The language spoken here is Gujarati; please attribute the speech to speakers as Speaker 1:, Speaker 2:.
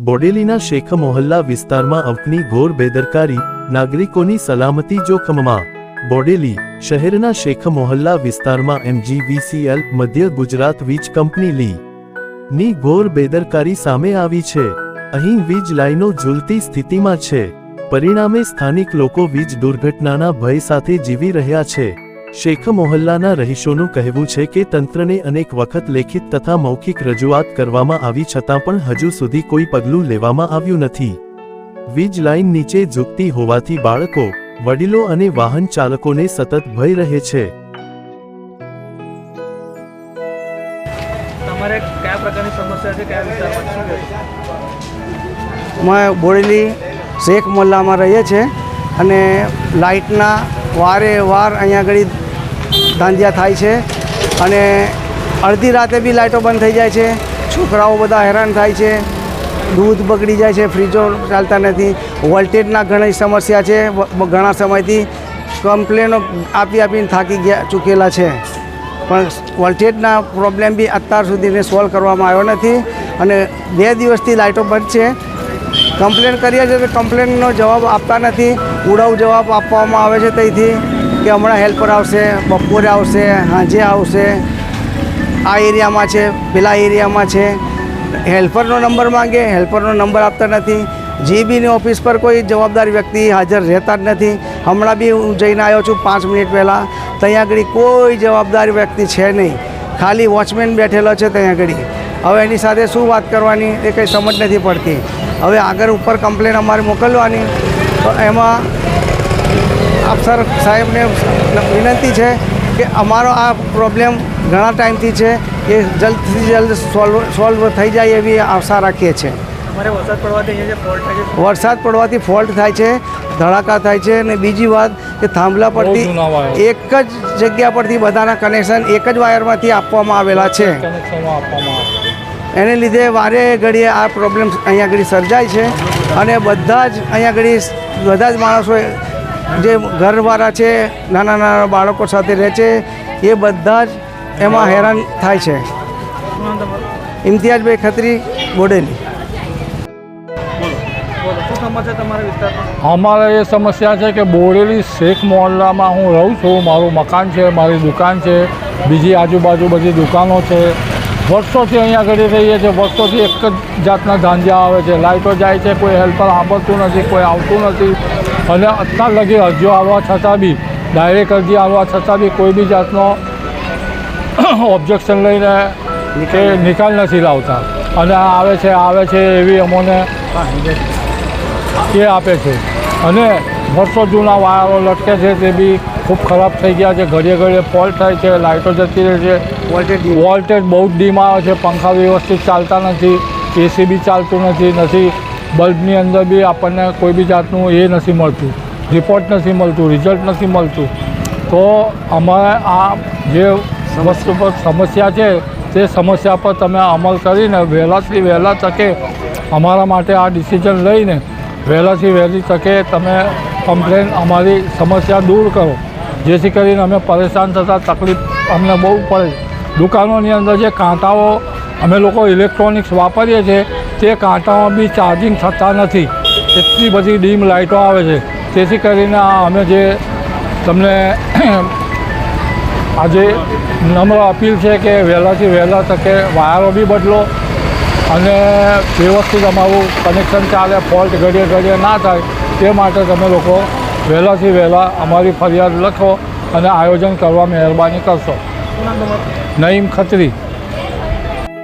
Speaker 1: બોડેલીના શેખ મોહલ્લા વિસ્તારમાં અંપની ઘોર બેદરકારી, નાગરિકોની સલામતી જોખમમાં. બોડેલી શહેરના શેખ મોહલ્લા વિસ્તારમાં એમજીવીસીએલ, મધ્ય ગુજરાત વીજ કંપની લી. ની ઘોર બેદરકારી સામે આવી છે. અહીં વીજ લાઈનો ઝૂલતી સ્થિતિમાં છે. પરિણામે સ્થાનિક લોકો વીજ દુર્ઘટનાના ભય સાથે જીવી રહ્યા છે. શેખ મોહલ્લાના રહીશોનું કહેવું છે કે તંત્રને અનેક વખત લેખિત તથા મૌખિક રજૂઆત કરવામાં આવી છતાં પણ હજુ સુધી કોઈ પગલું લેવામાં આવ્યું નથી. વીજ લાઇન નીચે ઝૂકતી હોવાથી બાળકો વડીલો અને વાહન ચાલકોને સતત ભય રહે છે.
Speaker 2: તમારે કયા પ્રકારની સમસ્યા છે? કયા વિસ્તારમાં શું કહેશો
Speaker 3: બોડેલી શેખ મોહલ્લામાં રહીએ છીએ અને લાઇટના વારે વાર અહીંયા આગળ ધાંધિયા થાય છે અને અડધી રાતે બી લાઇટો બંધ થઈ જાય છે. છોકરાઓ બધા હેરાન થાય છે. દૂધ બગડી જાય છે ફ્રીજો ચાલતા નથી. વોલ્ટેજના ઘણી સમસ્યા છે. ઘણા સમયથી કમ્પ્લેનો આપી આપીને થાકી ગયા, ચૂકેલા છે. પણ વોલ્ટેજના પ્રોબ્લેમ બી અત્યાર સુધીને સોલ્વ કરવામાં આવ્યો નથી અને બે દિવસથી લાઇટો બંધ છે. કમ્પ્લેન કરીએ છીએ તો કમ્પ્લેનનો જવાબ આપતા નથી. ઉડાવ જવાબ આપવામાં આવે છે ત્યાંથી. કે હમણાં હેલ્પર આવશે, બપોરે આવશે, સાંજે આવશે. આ એરિયામાં છે, પેલા એરિયામાં છે. હેલ્પરનો નંબર માંગે, હેલ્પરનો નંબર આપતા નથી. જીબીની ઓફિસ પર કોઈ જવાબદાર વ્યક્તિ હાજર રહેતા જ નથી. હમણાં બી હું જઈને આવ્યો છું પાંચ મિનિટ પહેલાં. ત્યાં આગળ કોઈ જવાબદાર વ્યક્તિ છે નહીં. ખાલી વોચમેન બેઠેલો છે ત્યાં આગળ. હવે એની સાથે શું વાત કરવાની એ કંઈ સમજ નથી પડતી. હવે આગળ ઉપર કમ્પ્લેન અમારે મોકલવાની. તો એમાં અફસર સાહેબને વિનંતી છે કે અમારો આ પ્રોબ્લેમ ઘણા ટાઈમથી છે એ જલ્દથી જલ્દ સોલ્વ સોલ્વ થઈ જાય એવી આશા રાખીએ છીએ.
Speaker 2: વરસાદ પડવાથી ફોલ્ટ થાય છે
Speaker 3: વરસાદ પડવાથી ફોલ્ટ થાય છે ધડાકા થાય છે અને બીજી વાત કે થાંભલા પરથી એક જ જગ્યા પરથી બધાના કનેક્શન એક જ વાયરમાંથી આપવામાં આવેલા છે. એને લીધે વારે ઘડીએ આ પ્રોબ્લેમ અહીંયા આગળ સર્જાય છે અને બધા જ અહીંયા આગળ બધા જ માણસો જે ઘરવાળા છે, નાના નાના બાળકો સાથે રહે છે, એ બધા જ એમાં હેરાન થાય છે. ઇમ્તિયાજભાઈ ખત્રી, બોડેલી.
Speaker 4: અમારે એ સમસ્યા છે કે બોરેલી શેખ મોહલ્લામાં હું રહું છું. મારું મકાન છે, મારી દુકાન છે, બીજી આજુબાજુ બધી દુકાનો છે. વર્ષોથી અહીંયા આગળ રહીએ છીએ વર્ષોથી એક જ જાતના ધાંધ્યા આવે છે. લાઇટો જાય છે કોઈ હેલ્પર સાંભળતું નથી કોઈ આવતું નથી. અને અત્યાર લગી અરજીઓ આવવા છતાં બી ડાયરેક્ટ અરજી આવવા છતાં બી કોઈ બી જાતનો ઓબ્જેક્શન લઈને કે નિકાલ નથી. લાવતા. અને આવે છે આવે છે એવી અમોને એ આપે છે. અને વર્ષો જૂના વાયરો લટકે છે તે બી ખૂબ ખરાબ થઈ ગયા છે. ઘડીએ ઘડીએ ફોલ્ટ થાય છે. લાઇટો જતી રહે છે.
Speaker 3: વોલ્ટેજ
Speaker 4: વોલ્ટેજ બહુ જ ડીમ આવે છે. પંખા વ્યવસ્થિત ચાલતા નથી. એસી બી ચાલતું નથી નથી. બલ્બની અંદર બી આપણને કોઈ બી જાતનું એ નથી મળતું. રિપોર્ટ નથી મળતું રિઝલ્ટ નથી મળતું. તો અમારે આ જે વસ્તુ પર સમસ્યા છે તે સમસ્યા પર તમે અમલ કરીને વહેલાથી વહેલા તકે અમારા માટે આ ડિસિઝન લઈને વહેલાથી વહેલી તકે તમે કમ્પ્લેન અમારી સમસ્યા દૂર કરો. જેથી કરીને અમે પરેશાન થતાં તકલીફ અમને બહુ પડે. દુકાનોની અંદર જે કાંટાઓ અમે લોકો ઇલેક્ટ્રોનિક્સ વાપરીએ છીએ, તે કાંટામાં બી ચાર્જિંગ થતા નથી. એટલી બધી ડીમ લાઇટો આવે છે. તેથી કરીને અમે જે તમને આજે નમ્ર અપીલ છે કે વહેલાથી વહેલા તકે વાયરો બી બદલો અને વ્યવસ્થિત અમારું કનેક્શન ચાલે ફોલ્ટ ઘડીએ ઘડીએ ના થાય, તે માટે તમે લોકો વહેલાથી વહેલા અમારી ફરિયાદ લખો અને આયોજન કરવા મહેરબાની કરશો. નઈમ ખત્રી.